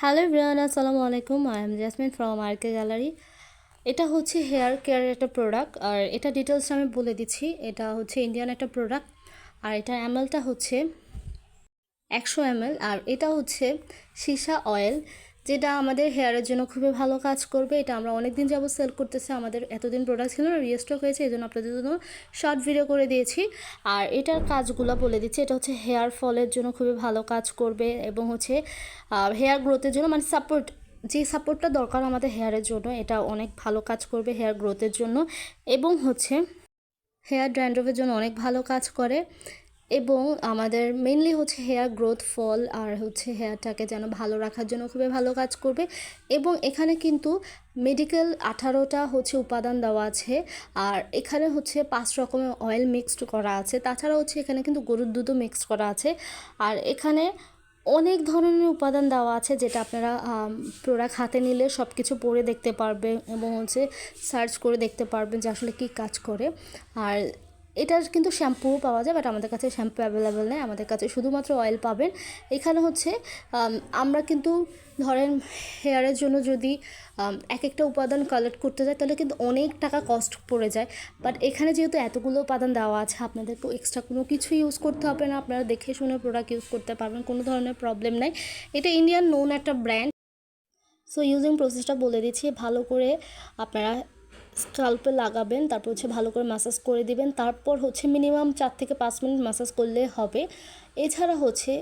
Hello Brian আসসালামু আলাইকুম। I am Jasmine from R K gallery এটা হচ্ছে হেয়ার কেয়ারের একটা প্রোডাক্ট আর এটা ডিটেলস আমি বলে দিচ্ছি। এটা হচ্ছে ইন্ডিয়ান একটা প্রোডাক্ট আর এটা এমএলটা হচ্ছে একশো এমএল আর এটা হচ্ছে সীসা অয়েল যেটা আমাদের হেয়ারের জন্য খুবই ভালো কাজ করবে, এটা আমরা অনেক দিন যাব সেল করতেছি, আমাদের এতদিন প্রোডাক্ট ছিল না রিস্টক হয়েছে এই জন্য আপনাদের জন্য শর্ট ভিডিও করে দিয়েছি। আর এটার কাজগুলো বলে দিচ্ছি, এটা হচ্ছে হেয়ার ফলের জন্য খুবই ভালো কাজ করবে এবং হচ্ছে হেয়ার গ্রোথের জন্য মানে সাপোর্ট যে সাপোর্টটা দরকার আমাদের হেয়ারের জন্য, এটা অনেক ভালো কাজ করবে হেয়ার গ্রোথের জন্য। এবং হচ্ছে হেয়ার ড্র্যান্ড্রফের জন্য অনেক ভালো কাজ করে। এবং আমাদের মেনলি হচ্ছে হেয়ার গ্রোথ ফল আর হচ্ছে হেয়ারটাকে যেন ভালো রাখার জন্য খুবই ভালো কাজ করবে। এবং এখানে কিন্তু মেডিকেল আঠারোটা হচ্ছে উপাদান দেওয়া আছে আর এখানে হচ্ছে পাঁচ রকমের অয়েল মিক্সড করা আছে। তাছাড়া হচ্ছে এখানে কিন্তু গরুর দুধও মিক্সড করা আছে। আর এখানে অনেক ধরনের উপাদান দেওয়া আছে যেটা আপনারা প্রোডাক্ট হাতে নিলে সব কিছু পড়ে দেখতে পারবে এবং হচ্ছে সার্চ করে দেখতে পারবেন যে আসলে কী কাজ করে। আর এটার কিন্তু শ্যাম্পুও পাওয়া যায় বাট আমাদের কাছে শ্যাম্পু অ্যাভেলেবেল নেই। আমাদের কাছে শুধুমাত্র অয়েল পাবেন। এখানে হচ্ছে আমরা কিন্তু ধরেন হেয়ারের জন্য যদি এক একটা উপাদান কালেক্ট করতে যায় তাহলে কিন্তু অনেক টাকা কস্ট পড়ে যায়। বাট এখানে যেহেতু এতগুলো উপাদান দেওয়া আছে, আপনাদেরকে এক্সট্রা কোনো কিছু ইউজ করতে হবে না। আপনারা দেখে শুনে প্রোডাক্ট ইউজ করতে পারবেন, কোনো ধরনের প্রবলেম নাই। এটা ইন্ডিয়ান নোন একটা ব্র্যান্ড সো ইউজিং প্রসেসটা বলে দিচ্ছি, ভালো করে আপনারা স্কাল্পে লাগাবেন, তারপর হচ্ছে ভালো করে মাসাজ করে দিবেন, তারপর হচ্ছে মিনিমাম চার থেকে পাঁচ মিনিট মাসাজ করলে হবে। এছাড়া হচ্ছে,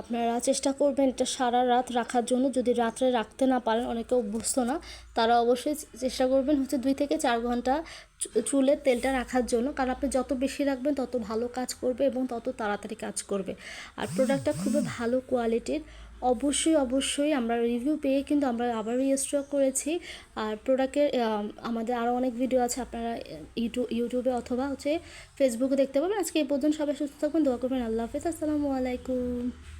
আপনারা চেষ্টা করবেন এটা সারা রাত রাখার জন্য, যদি রাত্রে রাখতে না পারেন, অনেকে অভ্যস্ত না, তারা অবশ্যই চেষ্টা করবেন হচ্ছে দুই থেকে চার ঘণ্টা চুলে তেলটা রাখার জন্য, কারণ আপনি যত বেশি রাখবেন, তত ভালো কাজ করবে এবং তত তাড়াতাড়ি কাজ করবে। আর প্রোডাক্টটা খুবই ভালো কোয়ালিটির অবশ্যই অবশ্যই আমরা রিভিউ পেয়ে কিন্তু আমরা আবার রিস্টক করেছি। আর প্রোডাক্টের আমাদের আরও অনেক ভিডিও আছে, আপনারা ইউটিউব ইউটিউবে অথবা হচ্ছে ফেসবুকে দেখতে পাবেন। আজকে এই পর্যন্ত সবাই সুস্থ থাকবেন দোয়া করবেন, আল্লাহ হাফেজ, আসসালামু আলাইকুম।